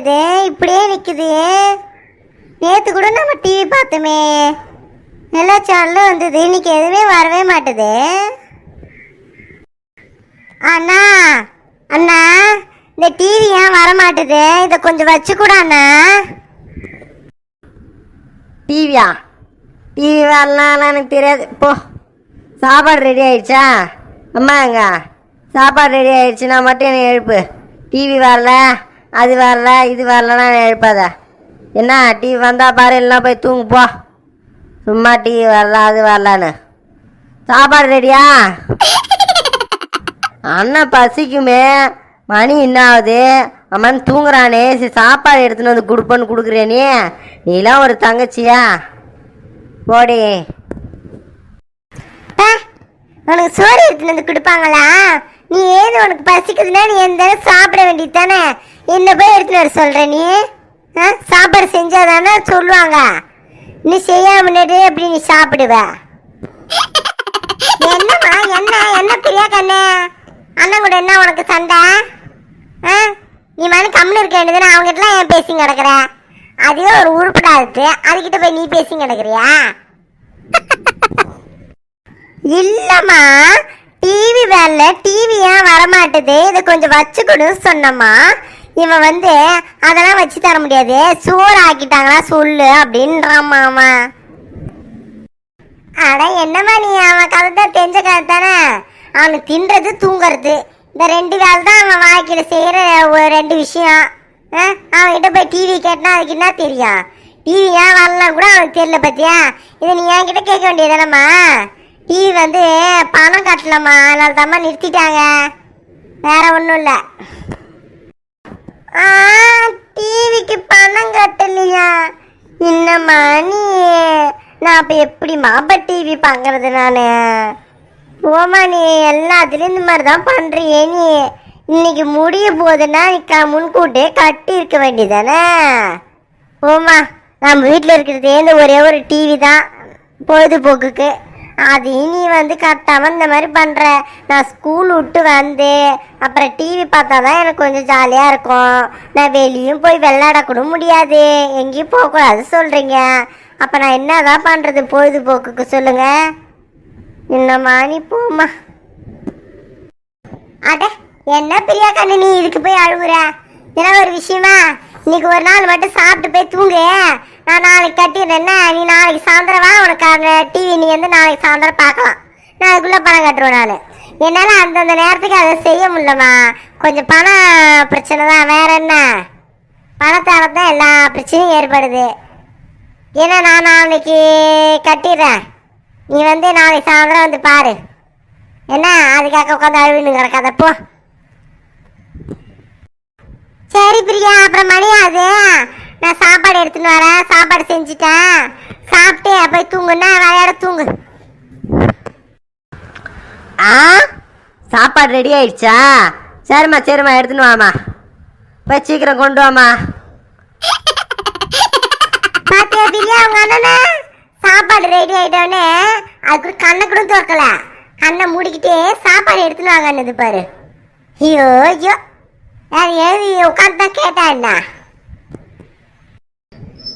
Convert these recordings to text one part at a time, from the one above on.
மாட்டுது இப்படியே நிக்குது. நேற்று கூட நம்ம டிவி பார்த்தோமே. எல்லா சேனலும் வந்தது. இன்னைக்கு எதுவுமே வரவே மாட்டுது. அண்ணா அண்ணா இந்த டிவி ஏன் வர மாட்டுது இதை கொஞ்சம் வச்சு கூட அண்ணா. டிவியா டிவி வரலாம் எனக்கு தெரியாது. போ சாப்பாடு ரெடி ஆயிடுச்சா? அம்மா எங்க? சாப்பாடு ரெடி ஆயிடுச்சுன்னா மட்டும் என்னை எழுப்பு. டிவி வரல? அது வரல இது வரலன்னா எழுப்பாத. என்ன டிவி வந்தால் பாரு எல்லாம் போய் தூங்கு போ. சும்மா டிவி வரல அது வரலான்னு. சாப்பாடு ரெடியா? அண்ணன் பசிக்குமே மணி என்ன ஆகுது? அம்மன் தூங்குறானே சரி சாப்பாடு எடுத்துன்னு வந்து கொடுப்பேன்னு கொடுக்குறேனே நீலாம் ஒரு தங்கச்சியா? போடி. உனக்கு சோறு எடுத்துட்டு வந்து கொடுப்பாங்களா? நீ ஏது உனக்கு பசிக்குதுன்னா நீ எந்த சாப்பிட வேண்டியது தானே? என்ன போய் எடுத்துன்னு வர சொல்ற நீ? ஆ? சாப்பாடு செஞ்சாதானே சொல்லுவாங்க. நீ செய்யாம முன்னாடி எப்படி நீ சாப்பிடுவ? என்னம்மா என்ன என்ன பிரியா கண்ணு? அண்ணன் கூட என்ன உனக்கு சண்டை? ஆ? நீ மனு கம்முன்னு இருக்க வேண்டியதுன்னு அவங்ககிட்டலாம் ஏன் பேசி கிடக்குற? அதுவே ஒரு உருப்படாது அதுகிட்ட போய் நீ பேசி கிடக்குறியா? இல்லம்மா டிவி வேலை டிவி ஏன் வரமாட்டுது? இதை கொஞ்சம் வச்சு கொடுன்னு சொன்னம்மா. இவன் வந்து அதெல்லாம் வச்சு தர முடியாது. சோறு ஆக்கிட்டாங்களா சொல்லு அப்படின்றாம்மா அவன் அட என்னம்மா நீ? அவன் கதை தான் தெரிஞ்ச கதை தானே அவனுக்கு தின்றது தூங்குறது. இந்த ரெண்டு வேலை தான் அவன் வாழ்க்கையில் செய்கிற ஒரு ரெண்டு விஷயம். ஆ? அவன்கிட்ட போய் டிவி கேட்டனா அதுக்கு என்ன தெரியும்? டிவி ஏன் வரலாம் கூட அவனுக்கு தெரியல பார்த்தியா இதை நீ என்கிட்ட கேட்க வேண்டியதானம்மா டிவி வந்து பணம் கட்டலம்மா. அதனால தாம்மா நிறுத்திட்டாங்க. வேற ஒன்றும் இல்லை. டிவிக்கு பணம் கட்டலையா? என்னம்மா நீ நான் அப்போ எப்படிம்மா அப்போ டிவி பார்க்கறது நான்? ஓமா நீ எல்லாத்துலேயும் இந்த மாதிரி தான் பண்ணுறியே நீ. இன்னைக்கு முடிய போதுன்னா நீ க முன்கூட்டியே கட்டி இருக்க வேண்டியதானே? ஓமா நம்ம வீட்டில் இருக்கிறதே இந்த ஒரே ஒரு டிவி தான். பொழுதுபோக்குக்கு. அதையும் நீ வந்து கட்டாமல் இந்த மாதிரி பண்ணுற நான் ஸ்கூல் விட்டு வந்து அப்புறம் டிவி பார்த்தா தான் எனக்கு கொஞ்சம் ஜாலியாக இருக்கும். நான் வெளியும் போய் விளையாட கூட முடியாது. எங்கேயும் போகக்கூடாது சொல்கிறீங்க அப்போ நான் என்னதான் பண்ணுறது பொழுதுபோக்குக்கு சொல்லுங்கள் என்னம்மா நீ போம்மா. அட என்ன பிரியா கண்ணு நீ இதுக்கு போய் அழுகுற என்ன ஒரு விஷயமா? இன்னைக்கு ஒரு நாள் மட்டும் சாப்பிட்டு போய் தூங்கு. நான் நாளைக்கு கட்டிடுறேன்னா நீ நாளைக்கு சாயந்தரம் வா உனக்கு அந்த டிவி நீ வந்து நாளைக்கு சாயந்தரம் பார்க்கலாம். நான் அதுக்குள்ளே பணம் கட்டுருவேன் நான். என்னால் அந்தந்த நேரத்துக்கு அதை செய்ய முடியலம்மா. கொஞ்சம் பணம் பிரச்சனை தான். வேற என்ன? பணத்தால தான் எல்லா பிரச்சனையும் ஏற்படுது. ஏன்னா நான் நாளைக்கு கட்டிடுறேன். நீ வந்து நாளைக்கு சாயந்தரம் வந்து பாரு. என்ன? அதுக்காக உட்காந்து அழுவின்னு கிடக்காதப்போ சரி பிரியா அப்புறம் மணி ஆகுது நான் சாப்பாடு எடுத்துன்னு வரேன். சாப்பாடு செஞ்சுட்டேன். சாப்பிட்டு போய் தூங்குன்னா விளையாட தூங்கு. ஆ? சாப்பாடு ரெடி ஆயிடுச்சா? சரிம்மா சரிம்மா எடுத்துன்னு வாமா போய் சீக்கிரம் கொண்டு வாம்மா. பாத்தியா பிரியா உங்க அண்ணனே? சாப்பாடு ரெடி ஆயிட்டோடனே அதுக்கு கண்ணை கூட திறக்கல. கண்ணை மூடிக்கிட்டே சாப்பாடு எடுத்துன்னு வாங்கன்னது பாரு. ஐயோ ஐயோ. நான் எழுதி உட்காந்து தான் கேட்டா என்ன?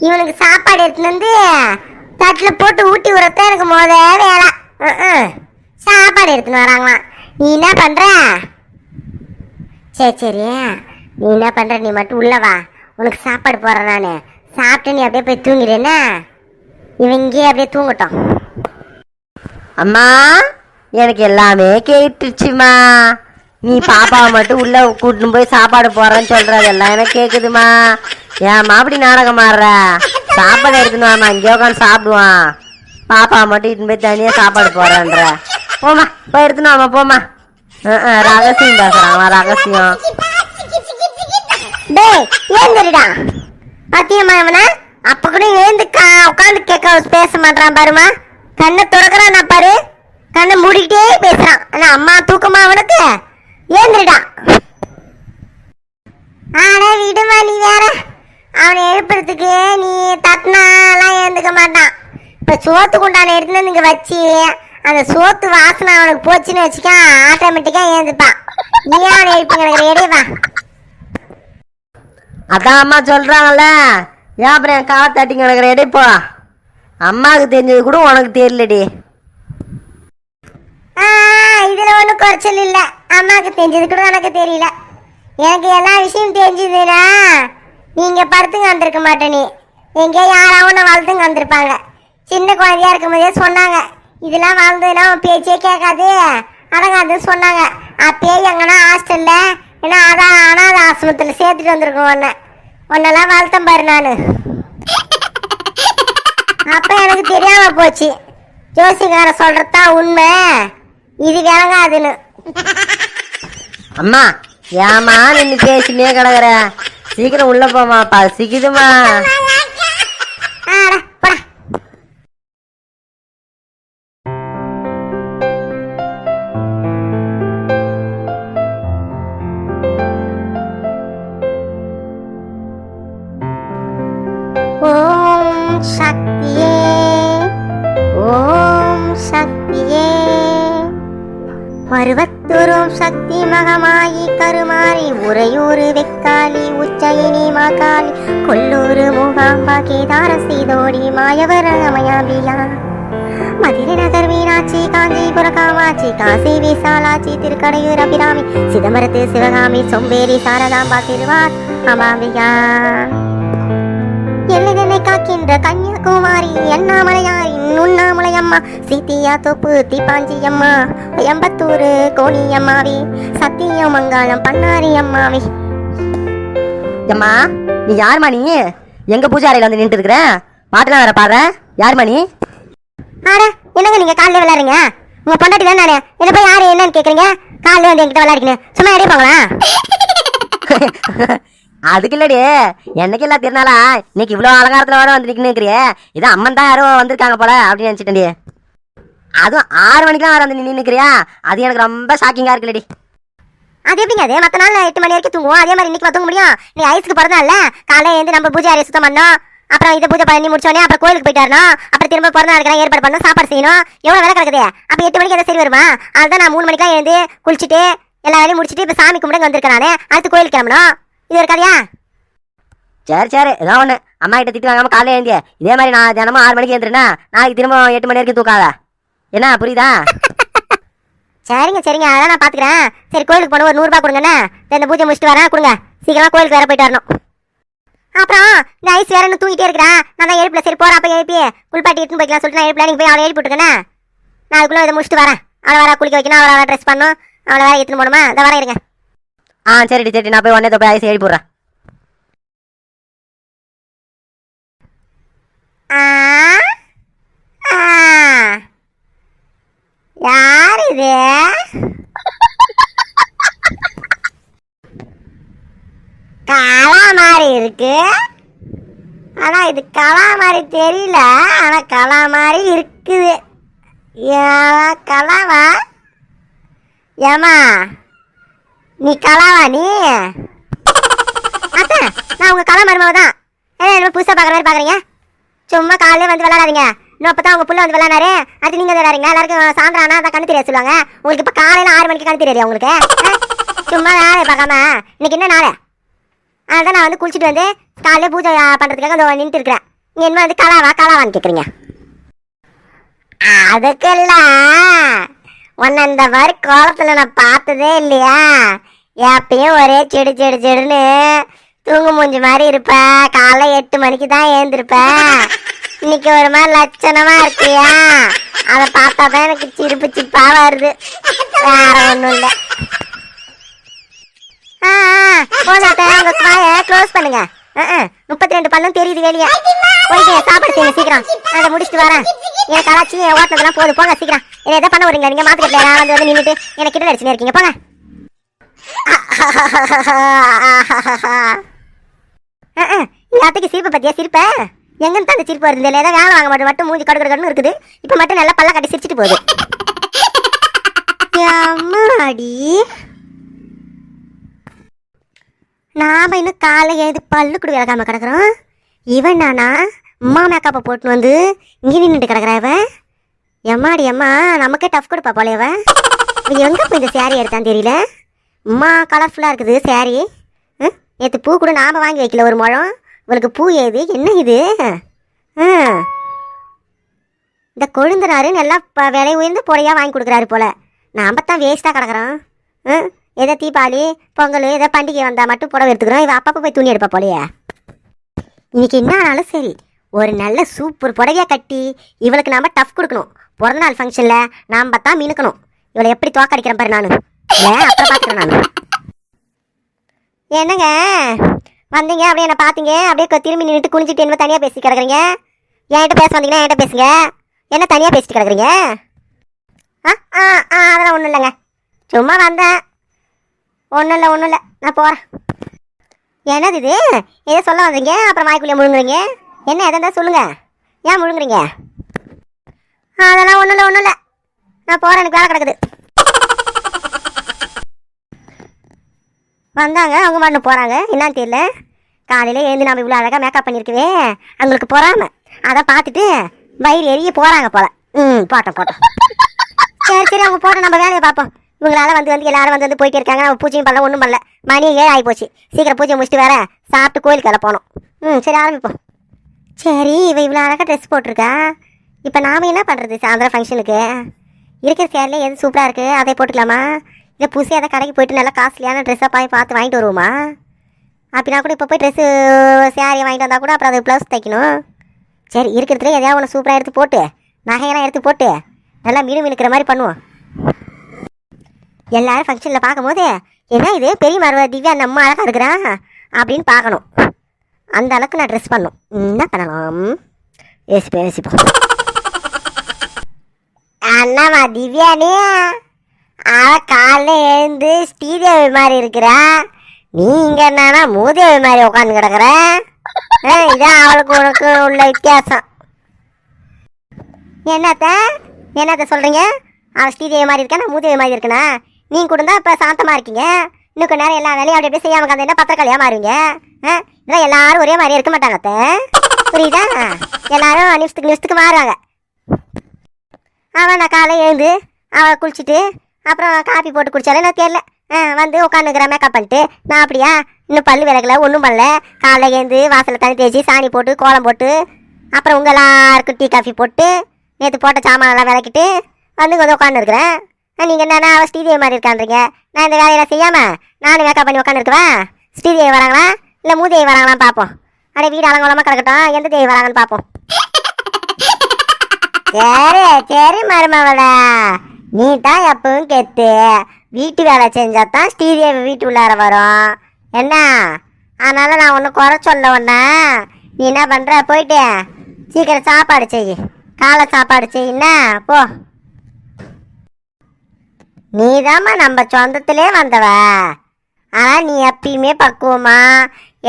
இவனுக்கு சாப்பாடு எடுத்துன்னு வந்து தட்டில் போட்டு ஊட்டி விடத்தான் எனக்கு போதே வேலை. ம், ம். சாப்பாடு எடுத்துன்னு வராங்களாம். நீ என்ன பண்ணுற சரி சரி. நீ என்ன பண்ணுற நீ மட்டும் உள்ளே வா. உனக்கு சாப்பாடு போடுறேன் நான். சாப்பிட்டு நீ அப்படியே போய் தூங்கிடுனா இவன் இங்கேயே அப்படியே தூங்கட்டும். அம்மா எனக்கு எல்லாமே கேட்டுச்சுமா நீ பாப்பாவை மட்டும் உள்ள கூட்டின்னு போய் சாப்பாடு போறேன்னு சொல்றது எல்லாம் எனக்கு கேக்குதுமா. ஏம்மா அப்படி நாடகம் ஆடுற? சாப்பாடு எடுத்துன்னு வாமா இங்கே உட்காந்து சாப்பிடுவான். பாப்பாவை மட்டும் இட்டுன்னு போய் தனியா சாப்பாடு போறேன்ற போமா போய் எடுத்துன்னு வாமா போமா ரகசியம் பேசுறாங்களா ரகசியம். டேய் ஏந்திரிடா. பாத்தியம்மா இவன? அப்ப கூட ஏந்து உட்காந்து கேட்க பேச மாட்டான் பாருமா. கண்ணை துறக்கிறான் பாரு. கண்ணை மூடிக்கிட்டே பேசுறான். ஆனா அம்மா தூக்கமா அவனுக்கு? ஏந்திரிடா. ஆட விடுமா நீ வேற. அவனை எழுப்புறதுக்கு நீ தட்டினாலாம் ஏந்துக்க மாட்டான். இப்போ சோத்து குண்டான எடுத்துன்னு வந்து வச்சு அந்த சோத்து வாசனை அவனுக்கு போச்சுன்னு வச்சுக்க ஆட்டோமேட்டிக்காக ஏந்துப்பான் நீ அவனை எழுப்பி கிடக்குற எடே அதான் அம்மா சொல்றாங்கல்ல ஏன் அப்புறம் என் காலை தட்டி கிடக்குற எடை போ. அம்மாவுக்கு தெரிஞ்சது கூட உனக்கு தெரியலடி. இதுல ஒன்றும் குறைச்சல் இல்லை. அம்மாக்கு தெரிஞ்சது கூட எனக்கு தெரியல. எனக்கு எல்லா விஷயம் தெரிஞ்சதுன்னா நீங்க படுத்துங்க வந்திருக்க மாட்டே நீ. எங்கேயோ யாராவது நான் வளர்த்துங்க வந்திருப்பாங்க. சின்ன குழந்தையா இருக்கும் போதே சொன்னாங்க. இதெல்லாம் வளர்ந்ததுன்னா உன் பேச்சே கேட்காது. அடங்காதுன்னு சொன்னாங்க. அப்பயே எங்கன்னா ஹாஸ்டல்ல ஏன்னா அதான் அனாத ஆசிரமத்தில் சேர்த்துட்டு வந்திருக்கோம் உன்னை. உன்னெல்லாம் வளர்த்தேன் பாரு நான். அப்போ எனக்கு தெரியாமல் போச்சு. ஜோசிகார சொல்றதுதான் உண்மை. இது விளங்காதுன்னு அம்மா ஏம்மா நின்று பேசினே கிடக்குற? சீக்கிரம் உள்ள போமா பசிக்குதுமா பருவத்தூரும் சக்தி மகமாயி கருமாறி உறையூறு வெக்காலி உச்சயினி மாகாளி கொல்லூரு மூகாம்பா கேதார சீதோடி மாயவர அமயாபியா மதுரை நகர் மீனாட்சி காஞ்சிபுர காமாட்சி காசி விசாலாட்சி திருக்கடையூர் அபிராமி சிதம்பரத்து சிவகாமி சொம்பேரி சாரதாம்பா திருவார் அமாம்பியா எல்லைதனை காக்கின்ற கன்னியாகுமாரி அண்ணாமலையாரின் உண்ணாமலையம்மா சீத்தியா தோப்பு தீப்பாஞ்சி அம்மா எம்பத்தூரு கோணியம்மாவி சத்தியமங்கலம் பண்ணாரி அம்மாவி அம்மா நீ யாரும்மா நீ எங்க பூஜை அறையில வந்து நின்று இருக்கிற பாட்டுலாம் வேற பாடுற? யாரும்மா நீ ஆட என்னங்க நீங்க காலையில விளையாடுறீங்க? உங்க பொண்டாட்டி தான் நானு? என்ன போய் யாரு என்னன்னு கேக்குறீங்க? காலையில வந்து என்கிட்ட விளையாடிக்கணும் சும்மா அடிப்பாங்களா அதுக்கு இல்லடி என்னைக்கு இல்ல திருநாளா? இன்னைக்கு இவ்வளோ அலங்காரத்தில் வர வந்து நிற்கிறியே இது அம்மன் தான் யாரோ வந்திருக்காங்க போல அப்படின்னு நினச்சிட்டேன்டி. அதுவும் ஆறு மணிக்கெல்லாம் வர வந்து நின்று நிற்கிறியா அது எனக்கு ரொம்ப ஷாக்கிங்காக இருக்குல்லடி. அது எப்படிங்க அது? மற்ற நாள் எட்டு மணி வரைக்கும் தூங்குவோம். அதே மாதிரி இன்னைக்கு தூங்க முடியும். நீ ஐஸ்க்கு பிறந்தால காலையில் எழுந்து நம்ம பூஜை அறையை சுத்தம் பண்ணோம். அப்புறம் இதை பூஜை பண்ணி முடிச்சோடனே அப்புறம் கோயிலுக்கு போயிட்டு வரணும். அப்புறம் திரும்ப பிறந்த நாளுக்கு ஏற்பாடு பண்ணணும். சாப்பாடு செய்யணும். எவ்வளோ வேலை கிடக்குது? அப்போ எட்டு மணிக்கு எதாவது சரி வருமா? அதுதான் நான் மூணு மணிக்கெல்லாம் எழுந்து குளிச்சுட்டு எல்லா வேலையும் முடிச்சுட்டு இப்போ சாமி கும்பிட வந்திருக்கேன் நான். அடுத்து கோயிலுக்கு கிளம்பணும். இது ஒரு கதையா? சரி சரி. ஏதோ ஒன்று அம்மா கிட்ட திட்டு வாங்காம காலையில் எழுந்திய. இதே மாதிரி நான் தினமும் ஆறு மணிக்கு எழுந்துருன்னா நாளைக்கு திரும்ப எட்டு மணி வரைக்கும் தூக்காத. என்ன புரியுதா? சரிங்க சரிங்க. அதெல்லாம் நான் பாத்துக்கிறேன். சரி கோயிலுக்கு போன ஒரு நூறுரூபா கொடுங்கண்ணே. இந்த பூஜை முடிச்சுட்டு வரேன். கொடுங்க. சீக்கிரமா கோயிலுக்கு வேற போயிட்டு வரணும். அப்புறம் இந்த ஐஸ் வேற இன்னும் தூங்கிட்டே இருக்கிறேன் நான் தான் எழுப்பில. சரி போறா போய் எழுப்பி. குளிப்பாட்டி எடுத்துன்னு போய்க்கலாம். சொல்லிட்டு நான் எழுப்பில. நீங்க போய் அவளை எழுப்பி விட்டுருக்கேண்ணே நான் அதுக்குள்ள இதை முடிச்சுட்டு வரேன். அவளை வேற குளிக்க வைக்கணும். அவளை வேற ட்ரெஸ் பண்ணும் அவளை வேற எடுத்துன்னு போகணுமா? இதை வர இருங்க. ஆ சரிடி சரி நான் போய் உடனே தொப்பை ஐஸ் எழுதி போடுறேன். யார் இது? கலா மாதிரி இருக்கு. ஆனா இது கலா மாதிரி தெரியல. ஆனா கலா மாதிரி இருக்குது. கலாவா? ஏமா நீ கலாவா நீ? அத்தை நான் உங்க கலா மருமவ தான். ஏன் என்ன புதுசா பாக்குற மாதிரி பாக்குறீங்க சும்மா காலையில வந்து விளையாடாதீங்க. இன்னும் அப்பதான் உங்க புள்ள வந்து விளையாடாரு அது நீங்க விளையாடுறீங்க எல்லாருக்கும் சாயந்தரம் தான் கண்ணு தெரியாது சொல்லுவாங்க. உங்களுக்கு இப்ப காலையில ஆறு மணிக்கு கண்ணு தெரியாது உங்களுக்கு? சும்மா வேலையை பார்க்காம. இன்னைக்கு என்ன நாள்? அதான் நான் வந்து குளிச்சுட்டு வந்து காலையில பூஜை பண்றதுக்காக வந்து நின்றுட்டு இருக்கிறேன். நீங்க என்ன வந்து கலாவா கலாவான்னு கேக்குறீங்க? அதுக்கெல்லாம் உன்னை இந்த மாதிரி கோலத்தில் நான் பார்த்ததே இல்லையா? எப்பயும் ஒரே செடு செடு செடுன்னு தூங்கு மூஞ்சி மாதிரி இருப்ப. காலை எட்டு மணிக்கு தான் ஏந்திருப்ப. இன்னைக்கு ஒரு மாதிரி லட்சணமா இருக்கியா? அதை பார்த்தா தான் எனக்கு சிரிப்பு சிப்பா வருது. வேற ஒன்றும் இல்லை. ஆ ஆ, போதும் க்ளோஸ் பண்ணுங்க. முப்பத்தி ரெண்டு பல்லும் தெரியுது வெளியே போயிட்டு சாப்பாடு செய்யுங்க சீக்கிரம். நான் அதை முடிச்சுட்டு வரேன். எனக்கு கலாச்சி ஓட்டினதெல்லாம் போதும் போங்க சீக்கிரம். என்ன எதை பண்ண வரீங்க நீங்க மாத்துக்கட்டில நான் வந்து வந்து நின்றுட்டு எனக்கு கிட்ட அடிச்சுன்னு இருக்கீங்க. போங்க. ஆ, ஆ, இந்த சிரிப்பை பத்தியா? சிரிப்ப? எங்கன்னு தான் அந்த சிரிப்பு வருது? இல்லை ஏதாவது வேலை வாங்க மாட்டோம் மட்டும் மூஞ்சி கடு கடுன்னு இருக்குது. இப்போ மட்டும் நல்லா பல்ல கட்டி சிரிச்சிட்டு போகுது. அம்மாடி. நாம் இன்னும் காலை எழுது பல்லு குடி விளக்காம கிடக்குறோம். இவன் நானா? அம்மா மேக்கப்பை போட்டு வந்து இங்கே நின்றுட்டு கிடக்குறா இவன். எம்மாடி அம்மா நமக்கே டஃப் கொடுப்பா போல இவன். எங்கே போய் இந்த சேரீ எடுத்தான்னு தெரியல. அம்மா கலர்ஃபுல்லாக இருக்குது சேரீ நேற்று பூ கூட நாம் வாங்கி வைக்கல ஒரு முழம். இவளுக்கு பூ ஏது? என்ன இது? ஆ. இந்த கொழுந்தனாரு நல்லா விலை உயர்ந்து புடையா வாங்கி கொடுக்குறாரு போல. நாம் தான் வேஸ்ட்டாக கிடக்குறோம். ஆ ஏதோ தீபாவளி பொங்கல் ஏதோ பண்டிகை வந்தால் மட்டும் புடவை எடுத்துக்கிறோம். இவன் அப்பப்போ போய் துணி எடுப்பா போலையே. இன்னைக்கு என்ன ஆனாலும் சரி ஒரு நல்ல சூப்பர் புடவையாக கட்டி இவளுக்கு நாம் டஃப் கொடுக்கணும். பிறந்த நாள் ஃபங்க்ஷனில் நாம் தான் மினுக்கணும். இவளை எப்படி தோக்கடிக்கிறேன் பாரு நான். ஏன் அப்புறம் பார்த்துக்கிறேன் நான். என்னங்க? வந்தீங்க அப்படியே என்ன பார்த்தீங்க. அப்படியே திரும்பி நின்றுட்டு குனிஞ்சிட்டு என்ன தனியாக பேசி கிடக்குறீங்க? என்கிட்ட பேச வந்தீங்கன்னா என்கிட்ட பேசுங்க. என்ன தனியாக பேசிட்டு கிடக்குறீங்க? ஆ ஆ ஆ அதெல்லாம் ஒன்றும் இல்லைங்க. சும்மா வந்தேன். ஒன்றும் இல்லை ஒன்றும் இல்லை. நான் போகிறேன் என்னது இது? ஏதோ சொல்ல வந்தீங்க? அப்புறம் வாய்க்குள்ளே முழுங்குறீங்க? என்ன எதை இருந்தால் சொல்லுங்கள் ஏன் முழுங்குறீங்க? அதெல்லாம் ஒன்றும் இல்லை ஒன்றும் இல்லை. நான் போகிறேன் எனக்கு வேலை கிடக்குது. வந்தாங்க அவங்க மண்ணு போகிறாங்க என்னன்னு தெரியல. காலையில் எழுந்து நம்ம இவ்வளோ அழகாக மேக்கப் பண்ணியிருக்கவே அவங்களுக்கு போகாமல் அதை பார்த்துட்டு வயிறு எரிய போகிறாங்க போல. ம் போட்டோம் போட்டோம். சரி சரி அவங்க போட்டோம் நம்ம வேலையை பார்ப்போம். இவங்களால வந்து வந்து எல்லாரும் வந்து வந்து போயிட்டு இருக்காங்க. நம்ம பூஜையும் பண்ணல ஒன்றும் பண்ணல. மணி ஏழு ஆகி போச்சு. சீக்கிரம் பூஜை முடிச்சுட்டு வேற சாப்பிட்டு கோயிலுக்கு வேலை போனோம். ம் சரி ஆரம்பிப்போம். சரி இவ இவ்வளோ அழகாக ட்ரெஸ் போட்டிருக்கா. இப்போ நாம என்ன பண்ணுறது சாயந்தரம் ஃபங்க்ஷனுக்கு இருக்கிற சேரில் எது சூப்பராக இருக்குது அதை போட்டுக்கலாமா? இல்லை புதுசாக எதாவது கடைக்கு போயிட்டு நல்லா காஸ்ட்லியான ட்ரெஸ்ஸாக போய் பார்த்து வாங்கிட்டு வருவோமா? அப்படின்னா கூட இப்போ போய் ட்ரெஸ்ஸு சேரீ வாங்கிட்டு வந்தால் கூட அப்புறம் அது ப்ளவுஸ் தைக்கணும். சரி இருக்கிறதுல எதையாவது ஒன்று சூப்பராக எடுத்து போட்டு நகையெல்லாம் எடுத்து போட்டு நல்லா மீன் மினுக்கிற மாதிரி பண்ணுவோம். எல்லாரும் ஃபங்க்ஷனில் பார்க்கும்போது என்ன இது? பெரிய மருவ திவ்யா நம்ம அழகாக இருக்கிறா? அப்படின்னு பார்க்கணும். அந்த அளவுக்கு நான் ட்ரெஸ் பண்ணும் என்ன பண்ணலாம்? யோசிப்போம் யோசிப்போம். அண்ணாமா திவ்யானே அவள் காலைல எழுந்து ஸ்ரீதேவி மாதிரி இருக்கிறா. நீ இங்கே என்னன்னா மூதேவி மாதிரி உட்காந்து கிடக்குற? இதான் அவளுக்கு உனக்கு உள்ள வித்தியாசம். என்னத்த? என்னத்த சொல்கிறீங்க அவள் ஸ்ரீதேவி மாதிரி இருக்கா? நான் மூதேவி மாதிரி இருக்கனா? நீங்க கூட தான் இப்போ சாந்தமா இருக்கீங்க. இன்னும் கொஞ்ச நேரம் எல்லா வேலையும் அப்படி அப்படியே செய்யாம உட்காந்து பத்திரக்காளியா மாறுவீங்க? ஆ, இதெல்லாம் எல்லாரும் ஒரே மாதிரி இருக்க மாட்டாங்க அத்தை. புரியுதா? எல்லாரும் நிமிஷத்துக்கு நிமிஷத்துக்கு மாறுவாங்க. அவன் நான் காலை எழுந்து அவன் குளிச்சுட்டு அப்புறம் காப்பி போட்டு குடிச்சாலே நான் தெரியல. ஆ வந்து உட்காந்துக்கிற மேக்கப் பண்ணிட்டு நான் அப்படியா? இன்னும் பல்லு விளக்கல ஒன்றும் பண்ணல. காலைல எழுந்து வாசலில் தண்ணி தேய்ச்சி சாணி போட்டு கோலம் போட்டு அப்புறம் உங்கள் எல்லாருக்கும் டீ காஃபி போட்டு நேற்று போட்ட சாமானெல்லாம் விளக்கிட்டு வந்து கொஞ்சம் உட்காந்துருக்குறேன் நீங்கள் என்னன்னா அவள் ஸ்ரீதேவி மாதிரி இருக்கான்றீங்க? நான் இந்த வேலையெல்லாம் செய்யாமல் நானும் மேக்கப் பண்ணி உட்காந்துருக்குவேன் ஸ்ரீதேவி வராங்களா? இல்லை மூதேவி வராங்களான்னு பார்ப்போம் அடே வீடு அலங்கோலமாக கிடக்கட்டும். எந்த தேவி வராங்கன்னு பார்ப்போம் சரி சரி மருமவள நீ தான் எப்பவும் கெத்து. வீட்டு வேலை செஞ்சால் தான் ஸ்ரீதேவி வீட்டு உள்ளார வரும். என்ன? அதனால் நான் ஒன்று குறை சொல்ல ஒண்ணா நீ என்ன பண்ணுற போயிட்டு சீக்கிரம் சாப்பாடு செய். காலை சாப்பாடு செய்யின்னா போ. நீதாம்மா நம்ம சொந்தத்திலே வந்தவ. ஆனால் நீ எப்பயுமே பக்குவமா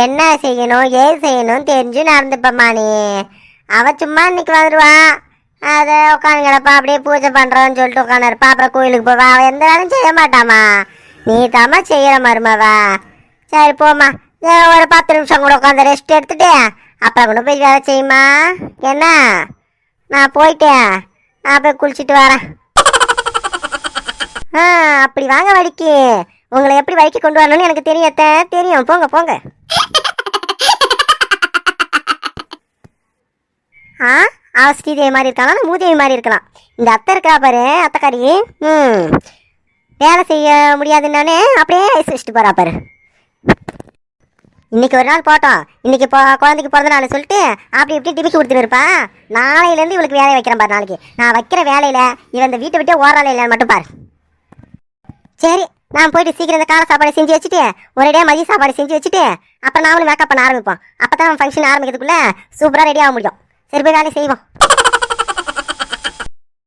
என்ன செய்யணும் ஏது செய்யணும்னு தெரிஞ்சு நடந்துப்பம்மா நீ. அவ சும்மா இன்னைக்கு வந்துடுவா அதை உட்காந்து கிடப்பா அப்படியே பூஜை பண்ணுறோன்னு சொல்லிட்டு உட்காந்துருப்பா அப்புறம் கோயிலுக்கு போவா. அவ எந்த வேலையும் செய்ய மாட்டாமா நீ தாம்மா செய்கிற மருமாவா. சரி போம்மா. ஒரு பத்து நிமிஷம் கூட உட்காந்து ரெஸ்ட் எடுத்துட்டு அப்புறம் கூட போய் வேலை செய்யுமா? என்ன? நான் போயிட்டேன். நான் போய் குளிச்சுட்டு வரேன். ஆ அப்படி வாங்க வழிக்கு. உங்களை எப்படி வழிக்கு கொண்டு வரணும்னு எனக்கு தெரியும் அத்தை. தெரியும். போங்க போங்க. ஆ அவ ஸ்ரீதேவி மாதிரி இருக்கலாம் மூதேவி மாதிரி இருக்கலாம். இந்த அத்தை இருக்கா பாரு அத்தைக்காரி. ம். வேலை செய்ய முடியாதுன்னானே அப்படியே ஐஸ் வச்சுட்டு போறா பாரு. இன்னைக்கு ஒரு நாள் போட்டோம். இன்னைக்கு இப்போ குழந்தைக்கு பிறந்த நாள் சொல்லிட்டு அப்படி இப்படி டிபிக்கு கொடுத்துட்டு இருப்பா. நாளையிலேருந்து இவளுக்கு வேலையை வைக்கிறேன் பாரு நாளைக்கு. நான் வைக்கிற வேலையில இவன் இந்த வீட்டை விட்டே ஓடுறாள் இல்லைன்னு மட்டும் பாரு. சரி நான் போயிட்டு சீக்கிரம் இந்த காலை சாப்பாடு செஞ்சு வச்சுட்டு ஒரேடியா மதிய சாப்பாடு செஞ்சு வச்சுட்டு அப்புறம் நாமளும் மேக்கப் பண்ண ஆரம்பிப்போம். அப்போ தான் ஃபங்க்ஷன் ஆரம்பிக்கிறதுக்குள்ளே சூப்பராக ரெடி ஆக முடியும். சரி போய் வேலையை செய்வோம்.